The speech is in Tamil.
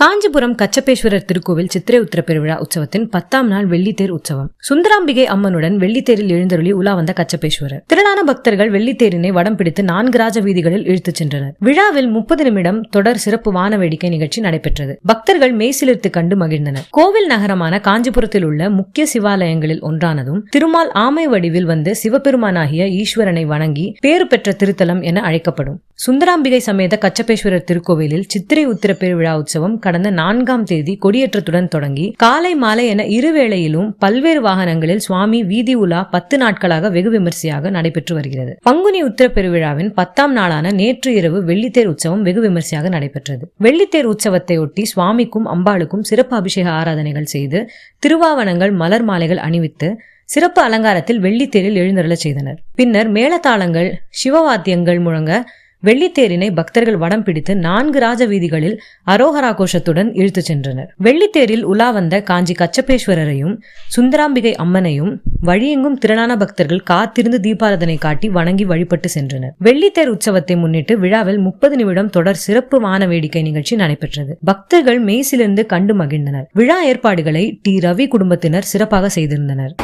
காஞ்சிபுரம் கச்சபேஸ்வரர் திருக்கோவில் சித்திரை உத்திர பெருவிழா உற்சவத்தின் பத்தாம் நாள் வெள்ளித்தேர் உற்சவம். சுந்தராம்பிகை அம்மனுடன் வெள்ளித்தேரில் எழுந்தருளி உலா வந்த கச்சபேஸ்வரர் திரளான பக்தர்கள் வெள்ளித்தேரினை வடம் பிடித்து நான்கு ராஜ வீதிகளில் இழுத்துச் சென்றனர். விழாவில் முப்பது நிமிடம் தொடர் சிறப்பு வான வேடிக்கை நிகழ்ச்சி நடைபெற்றது. பக்தர்கள் மெய்சிலிர்த்து கண்டு மகிழ்ந்தனர். கோவில் நகரமான காஞ்சிபுரத்தில் உள்ள முக்கிய சிவாலயங்களில் ஒன்றானதும் திருமால் ஆமை வடிவில் வந்து சிவபெருமானாகிய ஈஸ்வரனை வணங்கி பேறு பெற்ற திருத்தலம் என அழைக்கப்படும். சுந்தராம்பிகை சமேத கச்சபேஸ்வரர் திருக்கோவிலில் சித்திரை உத்திர பெருவிழா உற்சவம் கடந்த நான்காம் தேதி கொடியேற்றத்துடன் தொடங்கி காலை மாலை என இருவேளையிலும் பல்வேறு வாகனங்களில் சுவாமி வீதி உலா பத்து நாட்களாக வெகு விமர்சையாக நடைபெற்று வருகிறது. பங்குனி உத்திர பெருவிழாவின் பத்தாம் நாளான நேற்று இரவு வெள்ளித்தேர் உற்சவம் வெகு விமர்சையாக நடைபெற்றது. வெள்ளித்தேர் உற்சவத்தையொட்டி சுவாமிக்கும் அம்பாளுக்கும் சிறப்பு அபிஷேக ஆராதனைகள் செய்து திருவாவனங்கள் மலர் மாலைகள் அணிவித்து சிறப்பு அலங்காரத்தில் வெள்ளித்தேரில் எழுந்தருளச் செய்தனர். பின்னர் மேளதாளங்கள் சிவவாத்தியங்கள் முழங்க வெள்ளித்தேரினை பக்தர்கள் வடம் பிடித்து நான்கு ராஜ வீதிகளில் அரோகரா கோஷத்துடன் இழுத்துச் சென்றனர். வெள்ளித்தேரில் உலா வந்த காஞ்சி கச்சபேஸ்வரரையும் சுந்தராம்பிகை அம்மனையும் வழியெங்கும் திரளான பக்தர்கள் காத்திருந்து தீபாரதனை காட்டி வணங்கி வழிபட்டு சென்றனர். வெள்ளித்தேர் உற்சவத்தை முன்னிட்டு விழாவில் முப்பது நிமிடம் தொடர் சிறப்பு வான வேடிக்கை நிகழ்ச்சி நடைபெற்றது. பக்தர்கள் மெய்சிலிருந்து கண்டு மகிழ்ந்தனர். விழா ஏற்பாடுகளை டி. ரவி குடும்பத்தினர் சிறப்பாக செய்திருந்தனர்.